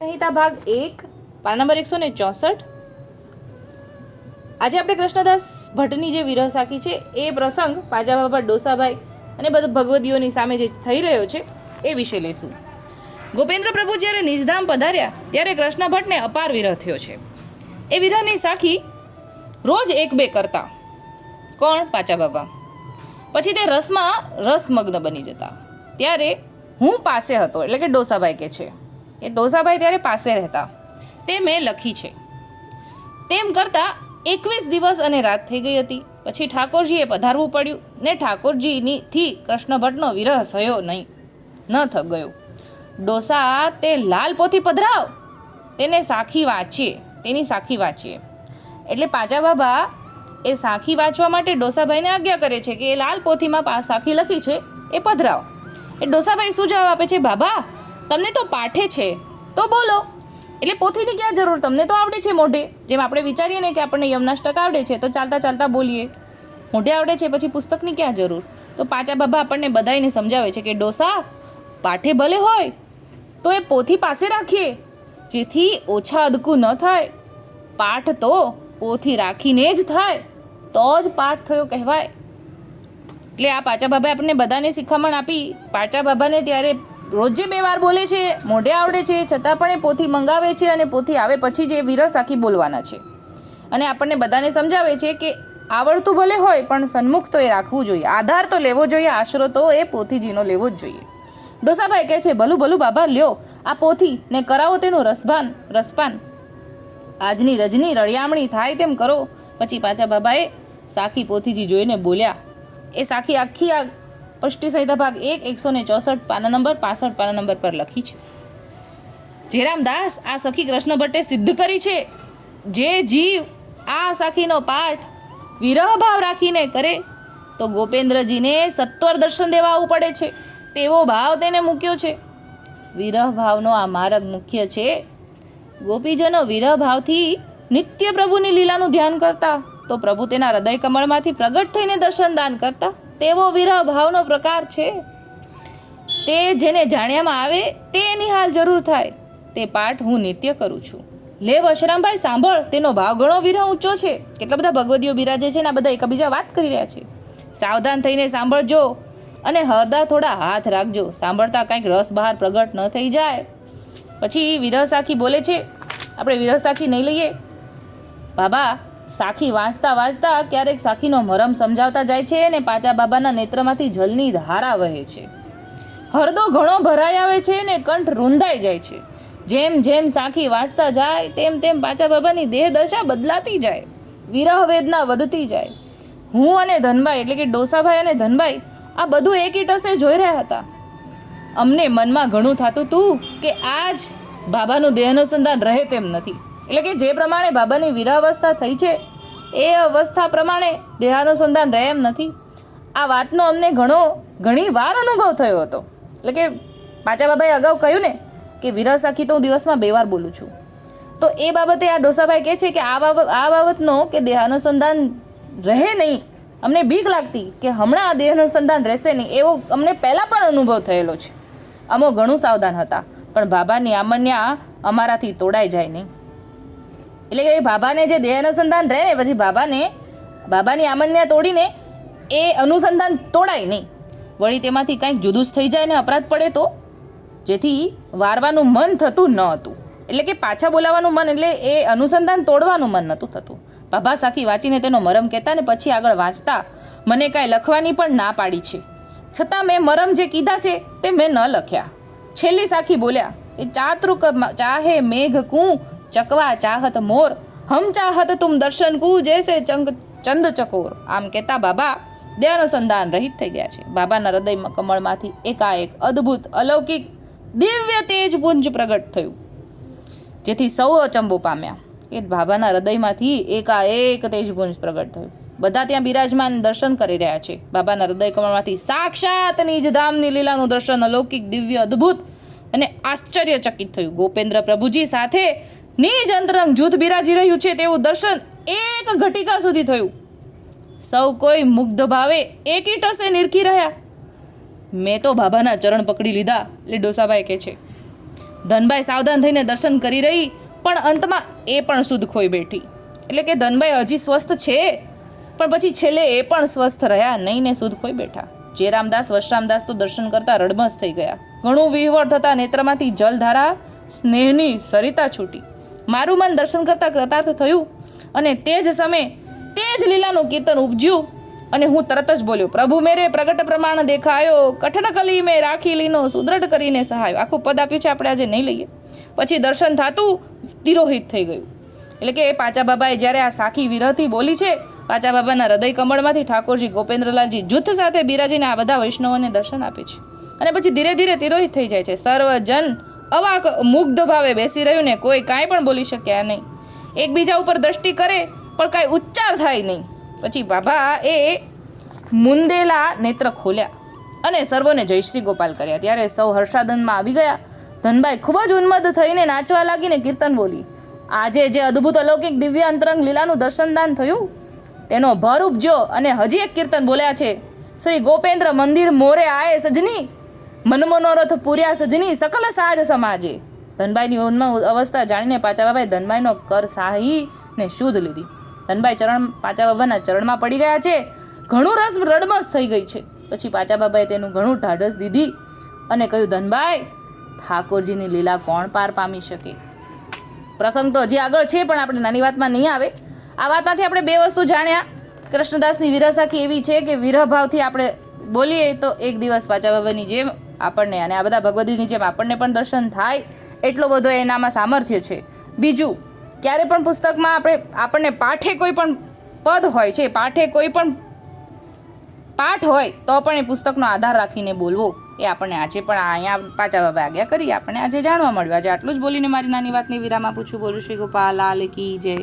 સંહિતા ભાગ એક, પાન નંબર એકસો ને ચોસઠ. આજે આપણે કૃષ્ણદાસ ભટ્ટની જે વિરહ સાખી છે, એ પ્રસંગ પાજા બાબા ડોસાભાઈ અને બધા ભગવદીઓની સામે જે થઈ રહ્યો છે, એ વિશે લેશું ગોપેન્દ્ર પ્રભુ જ્યારે નિજધામ પધાર્યા, ત્યારે કૃષ્ણ ભટ્ટને અપાર વિરહ થયો છે. એ વિરહની સાખી રોજ એક બે કરતા. કોણ? પાચા બાબા. પછી તે રસમાં રસમગ્ન બની જતા. ત્યારે હું પાસે હતો, એટલે કે ડોસાભાઈ કે છે. એ ડોસાભાઈ ત્યારે પાસે રહેતા. તે મેં લખી છે. તેમ કરતાં એકવીસ દિવસ અને રાત થઈ ગઈ હતી. પછી ઠાકોરજીએ પધારવું પડ્યું ને ઠાકોરજીની થી કૃષ્ણ ભટ્ટનો વિરહ થયો નહીં. ન થ ગયો. ડોસા, તે લાલ પોથી પધરાવ. તેને સાખી વાંચીએ, તેની સાખી વાંચીએ. એટલે પાજા બાબા એ સાખી વાંચવા માટે ડોસાભાઈને આજ્ઞા કરે છે કે એ લાલ પોથીમાં સાખી લખી છે, એ પધરાવ. એ ડોસાભાઈ શું જવાબ આપે છે? બાબા તમને તો પાઠે છે. તો બોલો. એટલે પોથીની ક્યાં જરૂર? તમને તો આવડે છે મોઢે. જેમ આપણે વિચારીએ ને કે આપણને યમનાષ્ટક આવડે છે, તો ચાલતા ચાલતા બોલીએ. મોઢે આવડે છે પછી પુસ્તકની ક્યાં જરૂર? તો પાચા બાબા આપણને બધાને સમજાવે છે કે ડોસા, પાઠે ભલે હોય, તો એ પોથી પાસે રાખીએ. જેથી ઓછા અદકું ન થાય. પાઠ તો પોથી રાખીને જ થાય. તો જ પાઠ થયો કહેવાય. એટલે આ પાચા બાબાએ આપણને બધાને શિખામણ આપી. પાચા બાબાને ત્યારે રોજે બે વાર બોલે છે, મોઢે આવડે છે, છતાં પણ એ પોથી મંગાવે છે અને પોથી આવે પછી જ વિરસ આખી બોલવાના છે. અને આપણને બધાને સમજાવે છે કે આવડતું ભલે હોય, પણ સન્મુખ તો એ રાખવું જોઈએ. આધાર તો લેવો જોઈએ, આશરો તો એ પોથીજીનો લેવો જ જોઈએ. ડોસાભાઈ કહે છે, ભલું ભલું બાબા લ્યો, આ પોથી, ને કરાવો તેનું રસભાન, રસપાન. આજની રજની રળિયામણી થાય તેમ કરો. પછી પાછા બાબાએ સાખી પોથીજી જોઈને બોલ્યા, એ સાખી આખી આ પષ્ટી સંહિતા ભાગ એક, એકસો ને ચોસઠ, પાના નંબર, પાસઠ, પાના નંબર પર લખી છે. જયરામ દાસ, આ સખી કૃષ્ણ ભટ્ટે સિદ્ધ કરી છે. જે જીવ આ સાખીનો પાઠ વિરહ ભાવ રાખીને કરે, તો ગોપેન્દ્રજીને સત્વર દર્શન દેવા આવવું પડે છે. તેવો ભાવ તેને મૂક્યો છે. વિરહ ભાવનો આ માર્ગ મુખ્ય છે. ગોપીજનો વિરહ ભાવથી નિત્ય પ્રભુની લીલાનું ધ્યાન કરતા, તો પ્રભુ તેના હૃદય કમળમાંથી પ્રગટ થઈને દર્શન દાન કરતા. તેવો વિરહ ભાવનો પ્રકાર છે. તે જેને જાણ્યામાં આવે, તે એની હાલ જરૂર થાય. તે પાઠ હું નિત્ય કરું છું. લે વશરામભાઈ, સાંભળ, તેનો ભાવ ઘણો વિરહ ઊંચો છે. કેટલા બધા ભગવદીઓ બિરાજે છે ને આ બધા એકબીજા વાત કરી રહ્યા છે. સાવધાન થઈને સાંભળજો અને હરદા થોડા હાથ રાખજો. સાંભળતા કાંઈક રસ બહાર પ્રગટ ન થઈ જાય. પછી વિરહ સાખી બોલે છે, આપણે વિરહ સાખી નહીં લઈએ. બાબા સાખી વાંચતા વાંચતા ક્યારેક સાખીનો મરમ સમજાવતા જાય છે અને પાચા બાબાના નેત્રમાંથી જલની ધારા વહે છે. હરદો ઘણો ભરાઈ આવે છે ને કંઠ રૂંધાઈ જાય છે. જેમ જેમ સાખી વાંચતા જાય, તેમ તેમ પાચા બાબાની દેહ દશા બદલાતી જાય. વિરહ વેદના વધતી જાય. હું અને ધનભાઈ એટલે કે ડોસાભાઈ અને ધનભાઈ આ બધું એક ટસે જોઈ રહ્યા હતા. અમને મનમાં ઘણું થતું હતું કે આજ બાબાનું દેહાનુસંધાન રહે તેમ નથી. એટલે કે જે પ્રમાણે બાબાની વિરાવસ્થા થઈ છે, એ અવસ્થા પ્રમાણે દેહાનુસંધાન રહે એમ નથી. આ વાતનો અમને ઘણો, ઘણી વાર અનુભવ થયો હતો. એટલે કે પાચા બાબાએ અગાઉ કહ્યું ને કે વિરહ સાખી તો હું દિવસમાં બે વાર બોલું છું. તો એ બાબતે આ ડોસાભાઈ કહે છે કે આ બાબત, આ બાબતનો કે દેહાનુસંધાન રહે નહીં, અમને બીક લાગતી કે હમણાં આ દેહાનુસંધાન રહેશે નહીં, એવો અમને પહેલાં પણ અનુભવ થયેલો છે. અમો ઘણું સાવધાન હતા, પણ બાબાની આમન્યા અમારાથી તોડાઈ જાય નહીં. એટલે કે બાબાને જે દેહ અનુસંધાન રહે ને, પછી બાબાને, બાબાની આમન્યા તોડીને એ અનુસંધાન તોડાય નહીં. વળી તેમાંથી કંઈક જુદુસ થઈ જાય ને અપરાધ પડે તો? જેથી વારવાનું મન થતું ન હતું. એટલે કે પાછા બોલાવાનું મન, એટલે એ અનુસંધાન તોડવાનું મન નહોતું થતું. બાબા સાખી વાંચીને તેનો મરમ કહેતા ને પછી આગળ વાંચતા, મને કાંઈ લખવાની પણ ના પાડી છે. છતાં મેં મરમ જે કીધા છે, તે મેં ન લખ્યા. છેલ્લી સાખી બોલ્યા, એ ચાતૃક ચાહે મેઘ કું ચકવા ચાહત મોર, હમ ચાહત તુમ દર્શન કુ જૈસે ચંગ ચંદ ચકોર. આમ કહેતા બાબા દયાનુસંધાન રહિત થઈ ગયા છે. બાબાના હૃદયમાં કમળમાંથી એકાએક અદ્ભુત, અલૌકિક, દિવ્ય તેજ પુંજ પ્રગટ થયું. જેથી સૌ અચંબો પામ્યા. એ બાબાના હૃદયમાંથી એકાએક તેજપુંજ પ્રગટ થયું. બધા ત્યાં બિરાજમાન દર્શન કરી રહ્યા છે. બાબાના હૃદય કમળમાંથી સાક્ષાત નિજધામની લીલાનું દર્શન અલૌકિક, દિવ્ય, અદ્ભુત અને આશ્ચર્યચકિત થયું. ગોપેન્દ્ર પ્રભુજી સાથે નિજ અંતરંગ જૂથ બિરાજી રહ્યું છે તેવું દર્શન એક ઘટિકા સુધી થયું. સૌ કોઈ મુગ્ધ ભાવે એકી ટસે નિરખી રહ્યા. મેં તો બાબાના ચરણ પકડી લીધા એટલે ડોસાભાઈ કહે છે. ધનભાઈ સાવધાન થઈને દર્શન કરી રહી, પણ અંતમાં એ પણ શુદ્ધ ખોઈ બેઠી. એટલે કે ધનભાઈ હજી સ્વસ્થ છે, પણ પછી છેલ્લે એ પણ સ્વસ્થ રહ્યા નહીં ને શુદ્ધ ખોઈ બેઠા. જે રામદાસ, વશરામદાસ તો દર્શન કરતા રડમસ થઈ ગયા. ઘણું વિહવળ થતા નેત્રમાંથી જલધારા, સ્નેહની સરિતા છૂટી. મારું મન દર્શન કરતાં કૃતાર્થ થયું. અને તે જ સમયે તે જ લીલાનું કીર્તન ઉપજ્યું. અને હું તરત જ બોલ્યો, પ્રભુ મેરે પ્રગટ પ્રમાણ દેખાયો. કઠણ કલી મેં રાખી લીનો, સુદ્રઢ કરીને સહાયો. આખું પદ આપ્યું છે, આપણે આજે નહીં લઈએ. પછી દર્શન થતું, તિરોહિત થઈ ગયું. એટલે કે પાચા બાબાએ જ્યારે આ સાખી વિરહથી બોલી છે પાચા બાબાના હૃદય કમળમાંથી ઠાકોરજી ગોપેન્દ્રલાલજી જૂથ સાથે બિરાજીને આ બધા વૈષ્ણવોને દર્શન આપે છે. અને પછી ધીરે ધીરે તિરોહિત થઈ જાય છે. સર્વજન અવાક મુગ્ધ ભાવે બેસી રહ્યું ને કોઈ કાંઈ પણ બોલી શક્યા નહીં. એકબીજા ઉપર દ્રષ્ટિ કરે, પણ કાંઈ ઉચ્ચાર થાય નહીં. પછી બાબા એ મુંદેલા નેત્ર ખોલ્યા અને સર્વોને જય શ્રી ગોપાલ કર્યા. ત્યારે સૌ હર્ષાદનમાં આવી ગયા. ધનભાઈ ખૂબ જ ઉન્મદ થઈને નાચવા લાગીને કીર્તન બોલી. આજે જે અદ્ભુત અલૌકિક દિવ્ય અંતરંગ લીલાનું દર્શનદાન થયું, તેનો ભર ઉપજ્યો અને હજી એક કીર્તન બોલ્યા છે. શ્રી ગોપેન્દ્ર મંદિર મોરે આયે સજની મનમનોરથ પૂર્યા સજની સકલ સાજ સમાજે. ધનબાઈની ઉન્મ અવસ્થા જાણીને પાચા બાબાએ ધનબાઈનો કર સાહી ને શુદ્ધ લીધી. ધનબાઈ ચરણ પાચા બાબાના ચરણમાં પડી ગયા છે. ઘણું રસ રડમસ થઈ ગઈ છે. પછી પાચા બાબાએ તેનું ઘણું ઢાઢસ દીધી અને કહ્યું, ધનબાઈ, ઠાકોરજીની લીલા કોણ પાર પામી શકે? પ્રસંગ તો હજી આગળ છે, પણ આપણે નાની વાતમાં નહીં આવે. આ વાતમાંથી આપણે બે વસ્તુ જાણ્યા. કૃષ્ણદાસની વિરાસાખી એવી છે કે વિરહ ભાવથી આપણે બોલીએ તો એક દિવસ પાચા બાબાની જેમ આપણને અને આ બધા ભગવદીની જેમ આપણને પણ દર્શન થાય એટલો બધો એનામાં સામર્થ્ય છે. બીજું, ક્યારે પણ પુસ્તકમાં આપણે, આપણને પાઠે કોઈ પણ પદ હોય છે, પાઠે કોઈ પણ પાઠ હોય, તો પણ એ પુસ્તકનો આધાર રાખીને બોલવો. એ આપણને આજે પણ અહીંયા પાછા આજ્ઞા કરી. આપણને આજે જાણવા મળ્યું. આજે આટલું જ બોલીને મારી નાની વાતની વિરામ આપું છું. બોલું શ્રી ગોપાલ, લાલ કી જય.